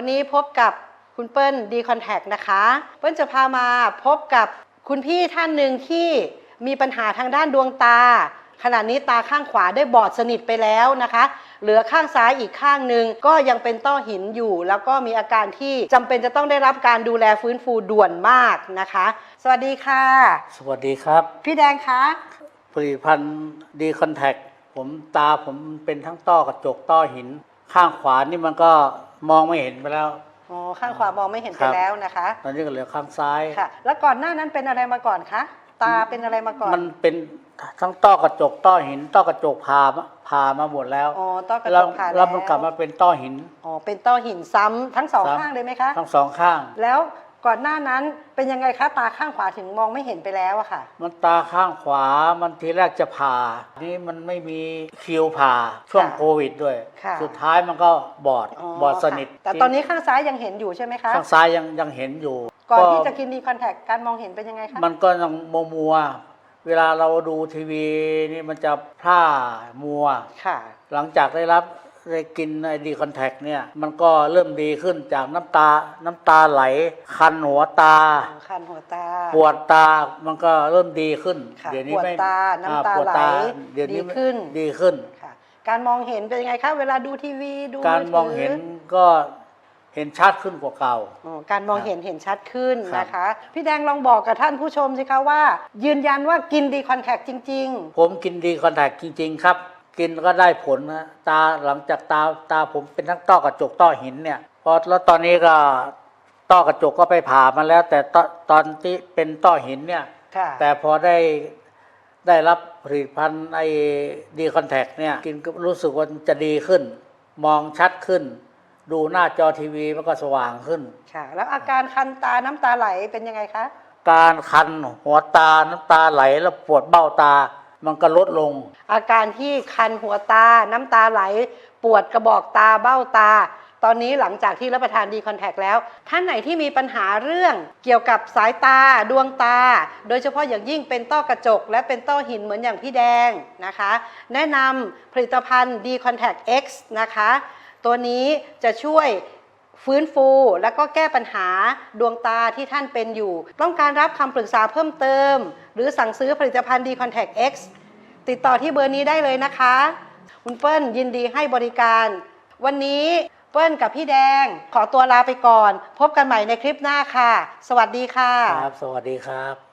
วันนี้พบกับคุณเปิ้ลดีคอนแทคนะคะ เปิ้ลจะพามาพบกับคุณพี่ท่านหนึ่งที่มีปัญหาทางด้านดวงตา ขณะนี้ตาข้างขวาได้บอดสนิทไปแล้วนะคะ เหลือข้างซ้ายอีกข้างหนึ่งก็ยังเป็นต้อหินอยู่ แล้วก็มีอาการที่จำเป็นจะต้องได้รับการดูแลฟื้นฟูด่วนมากนะคะ สวัสดีค่ะ สวัสดีครับ พี่แดงคะผลิตภัณฑ์ดีคอนแทคผมตาผมเป็นทั้งต้อกระจกต้อหิน ข้างขวานี่มันก็ มองไม่เห็นไปแล้ว อ๋อข้างขวามองไม่เห็นคไปรับ แล้วนะคะ ตอนนี้ก็เหลือข้างซ้าย ค่ะ แล้วก่อนหน้านั้นเป็นอะไรมาก่อนคะตาเป็นอะไรมาก่อนมันเป็นทั้งต้อกระจกต้อหิน ต้อกระจกผ่ามาผ่ามาหมดแล้วอ๋อต้อกระจแล้วกผ่านแล้วมันกลับมาเป็นต้อหิน อ๋อเป็นต้อหินซ้ำทั้งสองซ้ำข้างเลยไหมคะ ทั้งสองข้าง แล้ว ก่อนหน้านั้นเป็นยังไงคะตาข้างขวาถึงมองไม่เห็นไปแล้วอะค่ะ มันตาข้างขวามันทีแรกจะผ่า นี่มันไม่มีคิวผ่าช่วงค่ะโควิดด้วย ค่ะ สุดท้ายมันก็บอดบอดสนิทค่ะแต่ตอนนี้ข้างซ้ายยังเห็นอยู่ใช่ไหมคะข้างซ้ายยังยังเห็นอยู่ก่อนที่จะกินดีคอนแทคการมองเห็นเป็นยังไงคะมันก็ยังมัวมัวๆเวลาเราดูทีวีนี่มันจะพร่ามัว ค่ะ หลังจากได้รับ ได้กินไอดีคอนแทคเนี่ยมันก็เริ่มดีขึ้นจากน้ำตา น้ำตาไหล คันหัวตา คันหัวตา ปวดตามันก็เริ่มดีขึ้นค่ะเดี๋ยวนี้ไม่ปวดตา น้ำอ่ตาปวดไหลเดี๋ยวนี้ดีขึ้นดีขึ้นค่ะการมองเห็นเป็นยังไงคะเวลาดูทีวีดูการมองเห็นก็เห็นชัดขึ้นกว่าเก่าอ๋อการมองเห็นเห็นชัดขึ้นครับนะคะ พี่แดงลองบอกกับท่านผู้ชมสิคะว่า ยืนยันว่ากินดีคอนแทคจริงผมกินดีคอนแทคจริง ๆ ครับ กินก็ได้ผลนะตาหลังจากตาตาผมเป็นทั้งต้อกระจกต้อหินเนี่ยพอแล้วตอนนี้ก็ต้อกระจกก็ไปผ่ามาแล้ว แต่ตตอนที่เป็นต้อหินเนี่ยๆค่ะแต่พอได้ได้รับผลิตภัณฑ์ไอ้ดีคอนแทคเนี่ยกินก็รู้สึกว่าจะดีขึ้น มองชัดขึ้น ดูหน้าจอทีวีมันก็สว่างขึ้น ค่ะ แล้วอาการคันตาน้ำตาไหลเป็นยังไงคะ การคันหัวตาน้ำตาไหลแล้วปวดเบ้าตา มันก็ลดลง อาการที่คันหัวตา น้ำตาไหล ปวดกระบอกตาเบ้าตา ตอนนี้หลังจากที่รับประทานดีคอนแทคแล้ว ท่านไหนที่มีปัญหาเรื่องเกี่ยวกับสายตา ดวงตา โดยเฉพาะอย่างยิ่งเป็นต้อกระจก และเป็นต้อหินเหมือนอย่างพี่แดงนะคะ แนะนำผลิตภัณฑ์ D Contact X นะคะ ตัวนี้จะช่วยฟื้นฟูและก็แก้ปัญหาดวงตาที่ท่านเป็นอยู่ ต้องการรับคำปรึกษาเพิ่มเติม รือสั่งซื้อผลิตภัณฑ์ D Contact X ติดต่อที่เบอร์นี้ได้เลยนะคะ คุณเปิ้ลยินดีให้บริการ วันนี้เปิ้ลกับพี่แดงขอตัวลาไปก่อน พบกันใหม่ในคลิปหน้าค่ะ สวัสดีค่ะ ครับ สวัสดีครับ